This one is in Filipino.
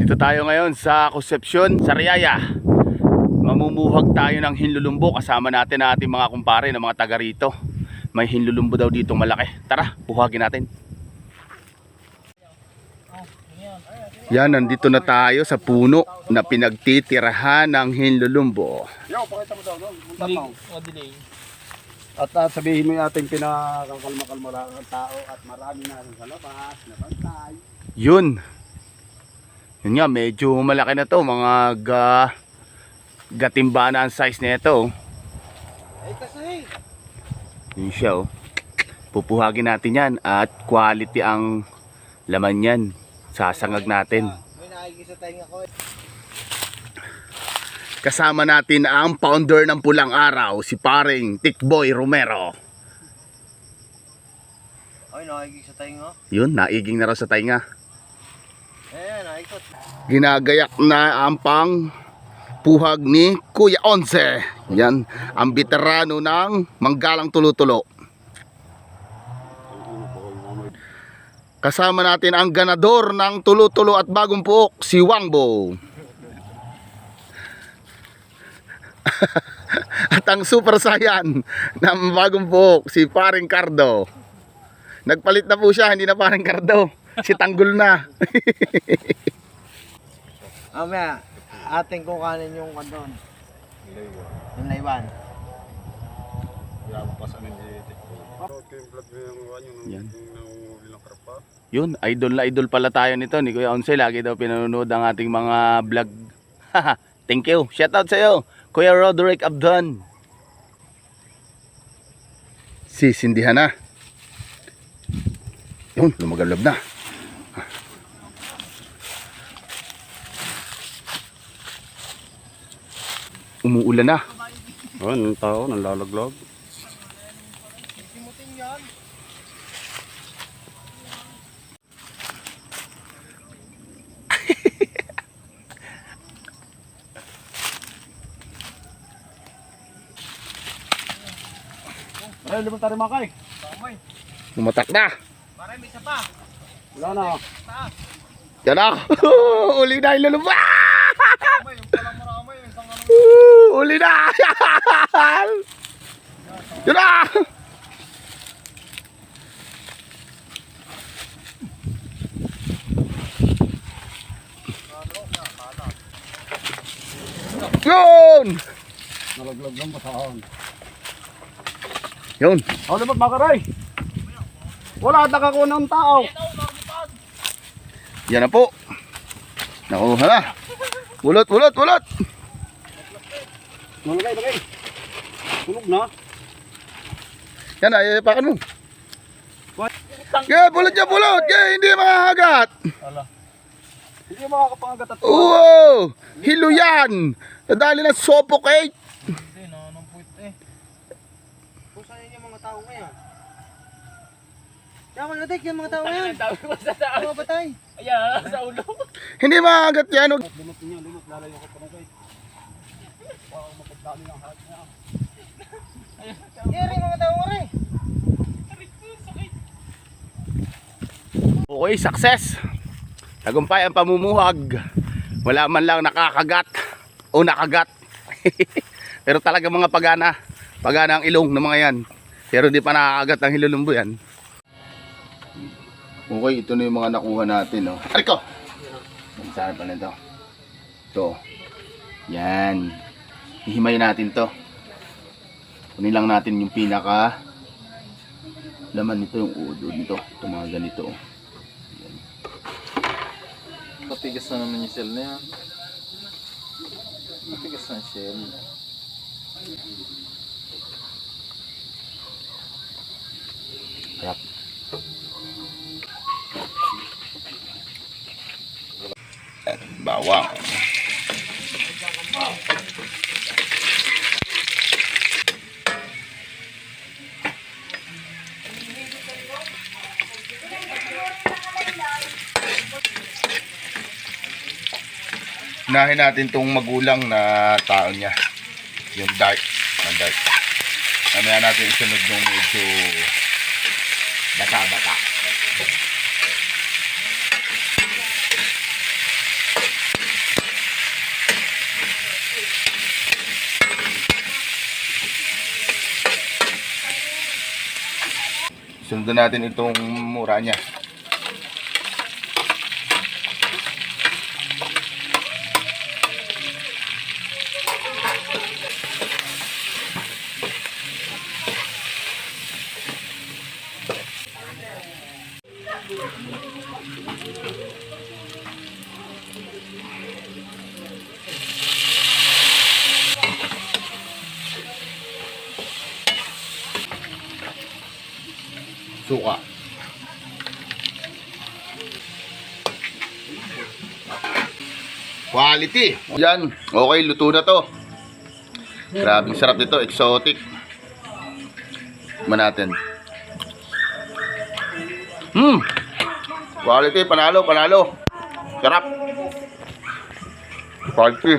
Dito tayo ngayon sa Concepcion, sa Riyaya. Mamumuhag tayo ng hinlulumbo kasama natin ang ating mga kumpare na mga taga rito. May hinlulumbo daw dito malaki. Tara, buhagin natin. Yan, nandito na tayo sa puno na pinagtitirahan ng hinlulumbo. At uh, sabihin mo yung ating pinakakalma-kalma lang ang tao at marami na rin sa labas, nabantay. Yun. Yun nga, medyo malaki na to. Mga ga, gatimba na ang size na ito. Kasi, Yun siya oh. Pupuhagin natin yan at quality ang laman yan. Sasangag natin. Kasama natin ang founder ng Pulang Araw, si paring Tikboy Romero. Ay, nakikisa tayong ako. Yun, naiging na raw sa tainga. Eh, nakikot. Ginagayak na ang pang puhag ni Kuya Onse. Yan, ang veterano ng Manggalang Tulo-Tulo. Kasama natin ang ganador ng Tulo-Tulo at Bagong Puok, si Wangbo. at ang super saiyan ng Bagong Puok, si Paring Cardo. Nagpalit na po siya, hindi na Paring Cardo. Si Tanggol na. Mamaya, ating kukanin yung kandon. Yung laywan. Yan. Yun, idol na idol pala tayo nito ni Kuya Onse. Lagi daw pinanonood ang ating mga vlog. Thank you. Shout out sa iyo, Kuya Roderick Abdon. Sisindihan na. Yun, lumagalab na. Umuulan na. Oh, ng tao, nanlalaglag. Ay, lumang tayo makay. Umatak na. Marami isa pa. Wala na. Yan na. Uli na ilulumba. Kamay, yung palang marami. Ano. Uli na. Yan na. Yun! Nalaglag ng basahan. Yun. Oh, lumot makaray. Wala at nakakuha ng tao. Yan na po. Nakuha na. Bulot, bulot, bulot. Nalagay, lagay. Tulog na. Yan na, ipakan mo. Yeah, bulot niya, bulot. Yeah, hindi makahagat. Hindi makakapangagat at Oo! Hilo yan! Nadali ng suffocate! Hindi, nananampuyt eh. Kung saan yung mga tao ngayon? Yaman natin yung mga tao ngayon. Ang dami ko sa. Mga batay. Ayan, sa ulo. Hindi makahagat yan. Lumot niya, lumot. Lalayo ko pa na. Wow, mapagdali ng hat niya. Yeri mga tao rin. Okay, success! Tagumpay ang pamumuhag. Wala man lang nakakagat o nakagat. Pero talaga mga pagana. Pagana ang ilong ng mga yan. Pero di pa nakakagat ang hilulumbo yan. Okay, ito na yung mga nakuha natin. No? Ariko! Saan pa na ito? Ito. Yan. Ihimay natin to. Kunin lang natin yung pinaka laman nito, yung uod nito. Ito mga ganito. Matigas na naman yung shell na yan. Matigas na yung shell. Harap. Bawang. unahin natin tong magulang na tao niya. Yung dark. Na dark. Mamaya natin isunod yung medyo bata-bata. Sundan natin itong mura niya. Suka. Quality. Yan. Okay, luto na to. Grabing sarap nito. Exotic. Tikman natin. Hmm. Quality. Panalo, panalo. Sarap. Quality.